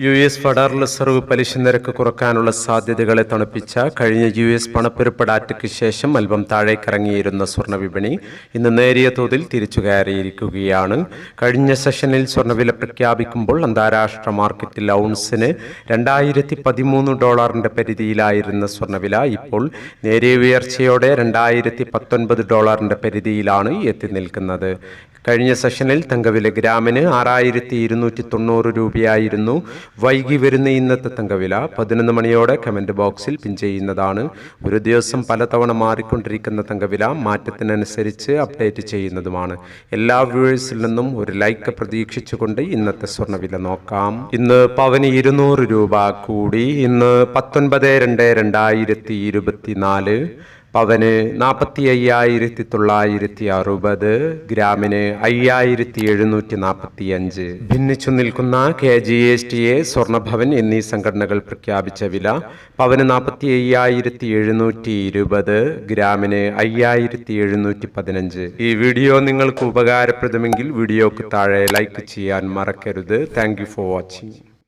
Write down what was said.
U S federal reserve പലിശ നിരക്ക് കുറക്കാനുള്ള സാധ്യതകളെ തണുപ്പിച്ച കഴിഞ്ഞ യു എസ് പണപ്പെരുപ്പടാറ്റയ്ക്ക് ശേഷം അല്പം താഴേക്കിറങ്ങിയിരുന്ന സ്വർണ വിപണി ഇന്ന് നേരിയ തോതിൽ തിരിച്ചു കയറിയിരിക്കുകയാണ്. കഴിഞ്ഞ സെഷനിൽ സ്വർണവില പ്രഖ്യാപിക്കുമ്പോൾ അന്താരാഷ്ട്ര മാർക്കറ്റിൽ ഔൺസിന് രണ്ടായിരത്തി പതിമൂന്ന് ഡോളറിന്റെ പരിധിയിലായിരുന്ന സ്വർണവില ഇപ്പോൾ നേരിയ ഉയർച്ചയോടെ രണ്ടായിരത്തി പത്തൊൻപത് ഡോളറിന്റെ പരിധിയിലാണ് എത്തി നിൽക്കുന്നത്. കഴിഞ്ഞ സെഷനിൽ തങ്കവില ഗ്രാമിന് ആറായിരത്തി ഇരുന്നൂറ്റി തൊണ്ണൂറ് രൂപയായിരുന്നു. വൈകി വരുന്ന ഇന്നത്തെ തങ്കവില പതിനൊന്ന് മണിയോടെ കമന്റ് ബോക്സിൽ പിൻ ചെയ്യുന്നതാണ്. ഒരു ദിവസം പലതവണ മാറിക്കൊണ്ടിരിക്കുന്ന തങ്കവില മാറ്റത്തിനനുസരിച്ച് അപ്ഡേറ്റ് ചെയ്യുന്നതുമാണ്. എല്ലാ വ്യൂവേഴ്സിൽ നിന്നും ഒരു ലൈക്ക് പ്രതീക്ഷിച്ചുകൊണ്ട് ഇന്നത്തെ സ്വർണവില നോക്കാം. ഇന്ന് പവന് ഇരുന്നൂറ് രൂപ കൂടി. ഇന്ന് പത്തൊൻപത് രണ്ട് രണ്ടായിരത്തി ഇരുപത്തിനാല് പവന് നാൽപ്പത്തി അയ്യായിരത്തി തൊള്ളായിരത്തി അറുപത് ഗ്രാമിന് അയ്യായിരത്തി എഴുന്നൂറ്റി നാൽപ്പത്തി അഞ്ച് ഭിന്നിച്ചു നിൽക്കുന്ന K G S T A Swarnabhavan എന്നീ സംഘടനകൾ പ്രഖ്യാപിച്ച വില പവന് നാൽപ്പത്തി അയ്യായിരത്തി എഴുന്നൂറ്റി ഇരുപത് ഗ്രാമിന് അയ്യായിരത്തി എഴുന്നൂറ്റി പതിനഞ്ച് ഈ വീഡിയോ നിങ്ങൾക്ക് ഉപകാരപ്രദമെങ്കിൽ വീഡിയോക്ക് താഴെ ലൈക്ക് ചെയ്യാൻ മറക്കരുത്. Thank for watching.